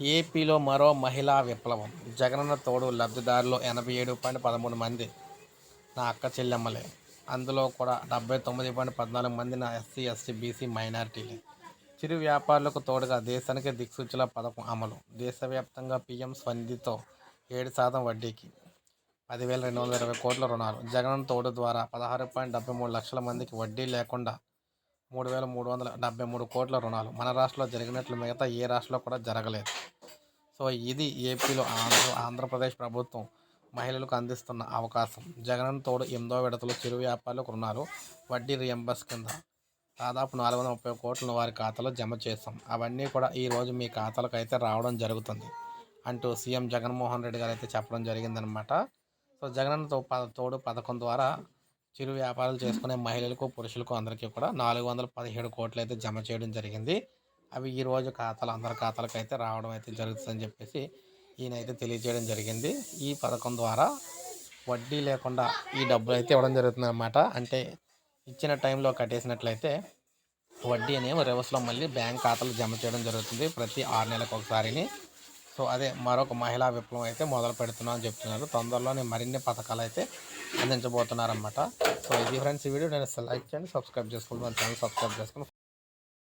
ఏపీలో మరో మహిళా విప్లవం. జగనన్న తోడు లబ్ధిదారులు ఎనభై ఏడు పాయింట్ పదమూడు మంది. నా అక్క చెల్లెమ్మలే. అందులో కూడా డెబ్బై తొమ్మిది పాయింట్ పద్నాలుగు మంది నా ఎస్సీ ఎస్టీ బీసీ మైనారిటీలే. చిరు వ్యాపారులకు తోడుగా దేశానికి దిక్సూచుల పథకం అమలు. దేశవ్యాప్తంగా పీఎం స్వనిధితో ఏడు శాతం వడ్డీకి పదివేల రెండు వందల ఇరవై కోట్ల రుణాలు. జగన్ తోడు ద్వారా పదహారు పాయింట్ డెబ్బై మూడు లక్షల మందికి వడ్డీ లేకుండా మూడు వేల మూడు వందల డెబ్బై మూడు కోట్ల రుణాలు మన రాష్ట్రంలో జరిగినట్లు మిగతా ఏ రాష్ట్రంలో కూడా జరగలేదు. సో ఇది ఏపీలో ఆంధ్ర ఆంధ్రప్రదేశ్ ప్రభుత్వం మహిళలకు అందిస్తున్న అవకాశం. జగన్ తోడు ఎనిమిదో విడతలు చిరు వ్యాపారులకు రుణాలు వడ్డీ రియంబర్స్ కింద దాదాపు నాలుగు వందల ముప్పై కోట్లను వారి ఖాతాలో జమ చేస్తాం అవన్నీ కూడా ఈరోజు మీ ఖాతాలకు అయితే రావడం జరుగుతుంది అంటూ సీఎం జగన్మోహన్ రెడ్డి గారు అయితే చెప్పడం జరిగిందనమాట సో జగన్తో తోడు పథకం ద్వారా చిరు వ్యాపారాలు చేసుకునే మహిళలకు పురుషులకు అందరికీ కూడా నాలుగు వందల పదిహేడు కోట్లు అయితే జమ చేయడం జరిగింది. అవి ఈరోజు ఖాతాలు అందరి ఖాతాలకు అయితే రావడం అయితే జరుగుతుందని చెప్పేసి ఈయన అయితే తెలియజేయడం జరిగింది. ఈ పథకం ద్వారా వడ్డీ లేకుండా ఈ డబ్బులు అయితే ఇవ్వడం జరుగుతుంది అనమాట అంటే ఇచ్చిన టైంలో కట్టేసినట్లయితే వడ్డీ అనేవి రివర్స్లో మళ్ళీ బ్యాంక్ ఖాతాలు జమ చేయడం జరుగుతుంది ప్రతి ఆరు నెలలకు ఒకసారిని. సో అదే మరొక మహిళా విప్లవం అయితే మొదలు పెడుతున్నాం అని చెప్తున్నారు. తొందరలోనే మరిన్ని పథకాలు అయితే అందించబోతున్నారన్నమాట. సో ఇది ఫ్రెండ్స్ ఈ వీడియో నేను లైక్ చేయండి సబ్స్క్రైబ్ చేసుకోండి మన ఛానల్ సబ్స్క్రైబ్ చేసుకుని